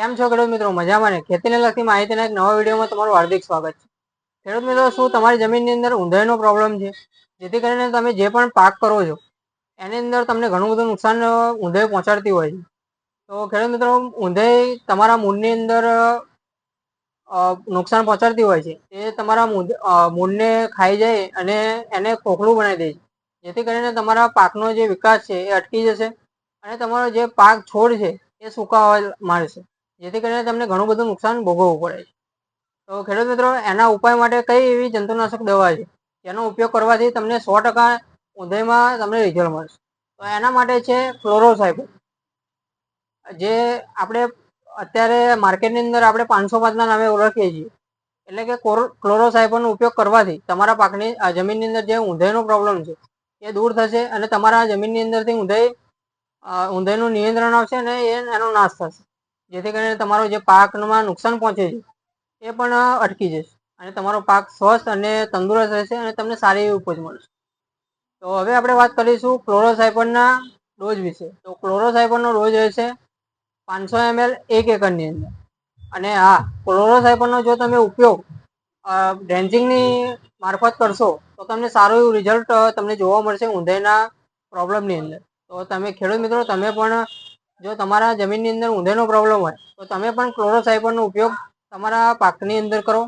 કેમ છો ખેડૂત મિત્રો? મજામાં ને? ખેતીને લગતી માહિતીના એક નવા વિડીયોમાં તમારું હાર્દિક સ્વાગત છે. ખેડૂત મિત્રો, શું તમારી જમીનની અંદર ઊંધાઈનો પ્રોબ્લેમ છે? જેથી કરીને તમે જે પણ પાક કરો છો, એની અંદર તમને ઘણું બધું નુકસાન ઊંધાઈ પહોંચાડતી હોય છે. તો ખેડૂત મિત્રો, ઊંધાઈ તમારા મૂળની અંદર નુકસાન પહોંચાડતી હોય છે. એ તમારા મૂળને ખાઈ જાય અને એને ખોખલું બનાવી દે છે. જેથી કરીને તમારા પાકનો જે વિકાસ છે, એ અટકી જશે અને તમારો જે પાક છોડ છે, એ સુકાવા માંડશે જેથી કરીને તમને ઘણું બધું નુકસાન ભોગવવું પડે છે. તો ખેડૂત મિત્રો, એના ઉપાય માટે કઈ એવી જંતુનાશક દવા છે? જેનો ઉપયોગ કરવાથી તમને સો ટકા ઊંધાઈમાં તમને રિઝલ્ટ મળશે. તો એના માટે છે ફ્લોરોસાઇપર જે આપણે અત્યારે માર્કેટની અંદર આપણે પાંચસો પાંચના નામે ઓળખીએ છીએ. એટલે કે ક્લોરોસાઇપરનો ઉપયોગ કરવાથી તમારા પાકની જમીનની અંદર જે ઊંધાઈનો પ્રોબ્લેમ છે, એ દૂર થશે અને તમારા જમીનની અંદરથી ઊંધાઈ ઊંધાઈનું નિયંત્રણ આવશે અને એનો નાશ થશે. જેથી કરીને તમારો જે પાકમાં નુકસાન પહોંચે છે, એ પણ અટકી જશે. અને તમારો પાક સ્વસ્થ અને તંદુરસ્ત રહેશે અને તમને સારી એવી ઉપજ મળશે. તો હવે આપણે વાત કરીશું ક્લોરોસાઇપરના ડોઝ વિશે. તો ક્લોરોસાઇપરનો ડોઝ રહેશે પાંચસો એમએલ એક એકરની અંદર. અને હા ક્લોરોસાઇપરનો જો તમે ઉપયોગ ડ્રેન્ચિંગની મારફત કરશો, તો તમને સારું એવું રિઝલ્ટ તમને જોવા મળશે ઊંધાઈના પ્રોબ્લેમની અંદર. તો તમે ખેડૂત મિત્રો, તમે પણ જો તમારા જમીનની અંદર ઊંધેનો પ્રોબ્લેમ હોય, તો તમે પણ ક્લોરોસાઇપરનો ઉપયોગ તમારા પાકની અંદર કરો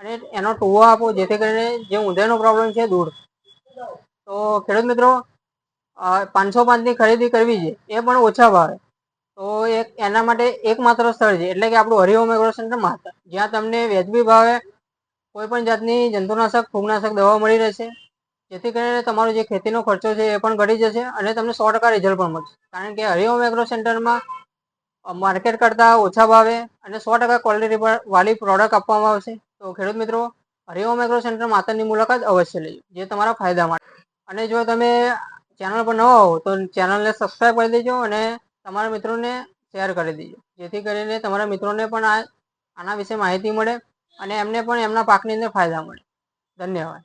અને એનો ટૂવો આપો, જેથી કરીને જે ઊંધેનો પ્રોબ્લેમ છે દૂર તો ખેડૂત મિત્રો પાંચસો પાંચની ખરીદી કરવી છે, એ પણ ઓછા ભાવે. તો એક, એના માટે એકમાત્ર સ્થળ છે, એટલે કે આપણું હરિઓમ એગ્રો સેન્ટર માતા જ્યાં તમને વ્યાજબી ભાવે કોઈ પણ જાતની જંતુનાશક, ફૂગનાશક દવા મળી રહેશે. જેથી કરીને તમારો જે ખેતીનો ખર્ચો છે એ પણ ઘટી જશે અને તમને સો ટકા રિઝલ્ટ પણ મળશે. કારણ કે હરિઓમ એગ્રો સેન્ટરમાં માર્કેટ કરતાં ઓછા ભાવે અને સો ટકા ક્વોલિટી વાળી પ્રોડક્ટ આપવામાં આવશે. તો ખેડૂત મિત્રો, હરિઓમ એગ્રો સેન્ટર માતાની મુલાકાત અવશ્ય લેજો, જે તમારા ફાયદા માટે. અને જો તમે ચેનલ પર નવા હો, તો ચેનલને સબસ્ક્રાઈબ કરી દેજો અને તમારા મિત્રોને શેર કરી દેજો. જેથી કરીને તમારા મિત્રોને પણ આ, આના વિશે માહિતી મળે અને એમને પણ એમના પાકની અંદર ફાયદા મળે. ધન્યવાદ.